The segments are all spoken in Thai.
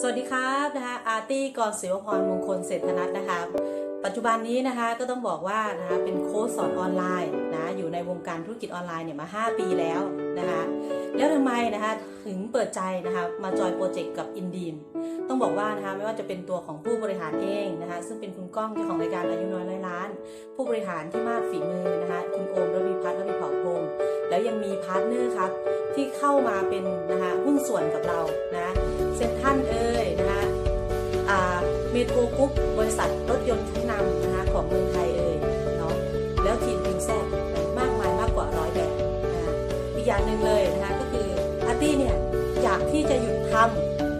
สวัสดีครับนะคะอาร์ตี้กรศิวพรมงคลเศรษฐนัทนะคะปัจจุบันนี้นะคะก็ต้องบอกว่านะคะเป็นโค้ชสอนออนไลน์นะอยู่ในวงการธุรกิจออนไลน์เนี่ยมา 5 ปีแล้วนะคะแล้วทำไมนะคะถึงเปิดใจนะคะมาจอยโปรเจกต์กับอินดีมต้องบอกว่านะคะไม่ว่าจะเป็นตัวของผู้บริหารเองนะคะซึ่งเป็นคุณก้องเจ้าของรายการอายุน้อยร้อยล้าน ผู้บริหารที่มากฝีมือนะคะคุณโอมระวีพัฒน์ระวีเผ่าพงษ์ แล้วยังมีพาร์ทเนอร์ครับที่เข้ามาเป็นนะคะหุ้นส่วนกับเรานะเซ็นทรันเอ่ยนะคะเมโทรกรุ๊ปบริษัทรถยนต์ชั้นนำนะคะของเมืองไทยเอ่ยเนาะแล้วทีมพิงแซดมากมายมากกว่าร้อยแบบนะอีกอย่างหนึ่งเลยนะคะก็คืออาร์ตี้เนี่ยอยากที่จะหยุดท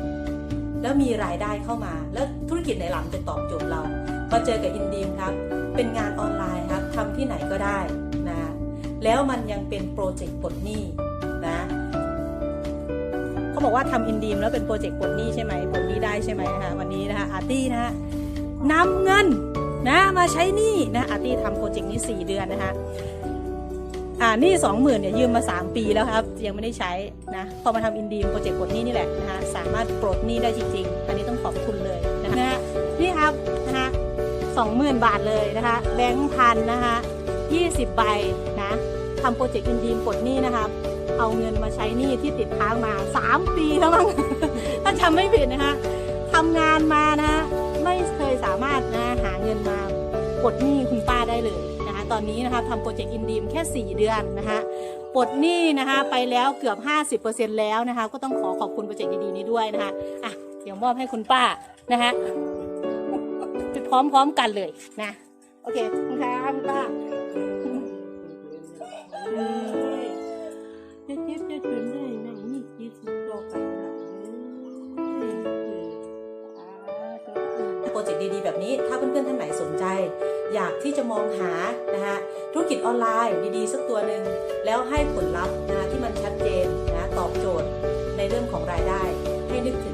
ำแล้วมีรายได้เข้ามา แล้วธุรกิจไหนหลังจะตอบโจทย์เรามาเจอกับอินดีมครับเป็นงานออนไลน์ครับทำที่ไหนก็ได้ แล้วมันยังเป็นโปรเจกต์ปลดหนี้นะเขาบอกว่าทำอินดีมแล้วเป็นโปรเจกต์ปลดหนี้ใช่ไหมปลดหนี้ได้ใช่ไหมนะคะวันนี้นะคะอาร์ตี้นะคะนำเงินนะมาใช้หนี้นะอาร์ตี้ทำโปรเจกต์นี้ 4 เดือนนะคะอ่าหนี้สองหมื่นเนี่ยยืมมา 3 ปีแล้วครับยังไม่ได้ใช้นะพอมาทำอินดีมโปรเจกต์ปลดหนี้นี่แหละนะคะสามารถปลดหนี้ได้จริง ๆ อันนี้ต้องขอบคุณเลยนะคะนี่ครับนะคะสองหมื่นบาทเลยนะคะแบงค์พันนะคะยี่สิบใบ ทำโปรเจกต์อินดีมปลดหนี้นะครับเอาเงินมาใช้หนี้ที่ติดค้างมา 3 ปีแล้วมั้ง ถ้าจำไม่ผิดนะคะทำงานมานะ ไม่เคยสามารถนะหาเงินมาปลดหนี้คุณป้าได้เลยนะคะ ตอนนี้นะคะทำโปรเจกต์อินดีมแค่ 4 เดือนนะคะปลดหนี้นะคะไปแล้วเกือบ 50%แล้วนะคะ ก็ต้องขอขอบคุณโปรเจกต์ดีๆนี้ด้วยนะคะอะเดี๋ยวมอบให้คุณป้านะคะไปพร้อมๆกันเลยนะ โอเคคุณค่ะคุณป้า จกต์ดีๆ แบบนี้ ถ้าเพื่อนๆท่านไหนสนใจ อยากที่จะมองหานะคะธุรกิจออนไลน์ดีๆ สักตัวหนึ่งแล้วให้ผลลัพธ์นะที่มันชัดเจนนะตอบโจทย์ในเรื่องของรายได้ให้นึกถึง